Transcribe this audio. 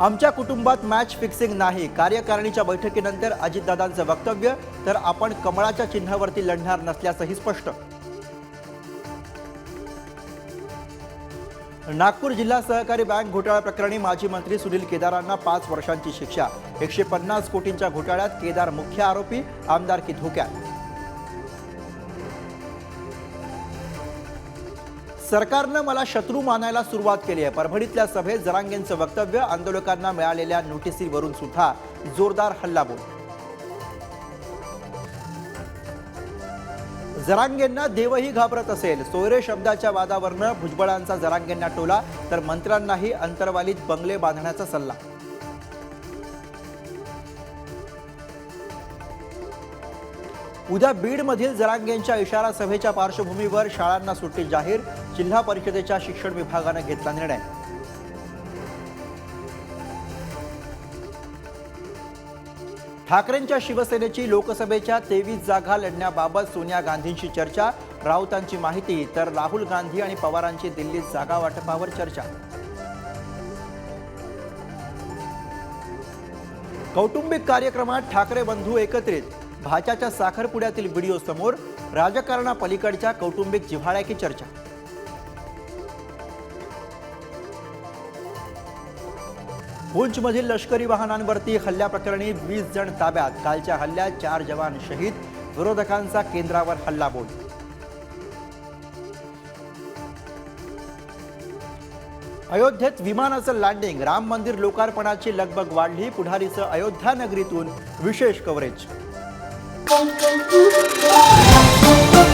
आमच्या कुटुंबात match fixing नाही. कार्यकारिणीच्या बैठकीनंतर अजितदादांचं वक्तव्य तर आपण कमळाच्या चिन्हावरती लढणार नसल्याचंही स्पष्ट. नागपूर जिल्हा सहकारी बँक घोटाळा प्रकरणी माजी मंत्री सुनील केदारांना पाच वर्षांची शिक्षा. एकशे पन्नास कोटींच्या घोटाळ्यात केदार मुख्य आरोपी आमदारकी धोक्यात. सरकारनं मला शत्रू मानायला सुरुवात केली आहे. परभणीतल्या सभेत जरांगेंचं वक्तव्य आंदोलकांना मिळालेल्या नोटिसीवरून सुद्धा जोरदार हल्लाबोल. जरांगेंना देवही घाबरत असेल. सोयरे शब्दाच्या वादावरनं भुजबळांचा जरांगेंना टोला तर मंत्र्यांनाही अंतरवालीत बंगले बांधण्याचा सल्ला. उद्या बीडमधील जरांगेंच्या इशारा सभेच्या पार्श्वभूमीवर शाळांना सुट्टी जाहीर जिल्हा परिषदेच्या शिक्षण विभागानं घेतला निर्णय. ठाकरेंच्या शिवसेनेची लोकसभेच्या तेवीस जागा लढण्याबाबत सोनिया गांधींशी चर्चा राऊतांची माहिती तर राहुल गांधी आणि पवारांची दिल्लीत जागा वाटपावर चर्चा. कौटुंबिक कार्यक्रमात ठाकरे बंधू एकत्रित भाच्याच्या साखरपुड्यातील व्हिडिओ समोर राजकारणापलीकडच्या कौटुंबिक जिव्हाळ्याची चर्चा. पुंचमधील लष्करी वाहनांवरती हल्ल्याप्रकरणी वीस जण ताब्यात. कालच्या हल्ल्यात चार जवान शहीद. विरोधकांचा केंद्रावर हल्लाबोल अयोध्येत विमानाचं लँडिंग राम मंदिर लोकार्पणाची लगबग वाढली. पुढारीचं अयोध्या नगरीतून विशेष कव्हरेज Boom, boom, boom.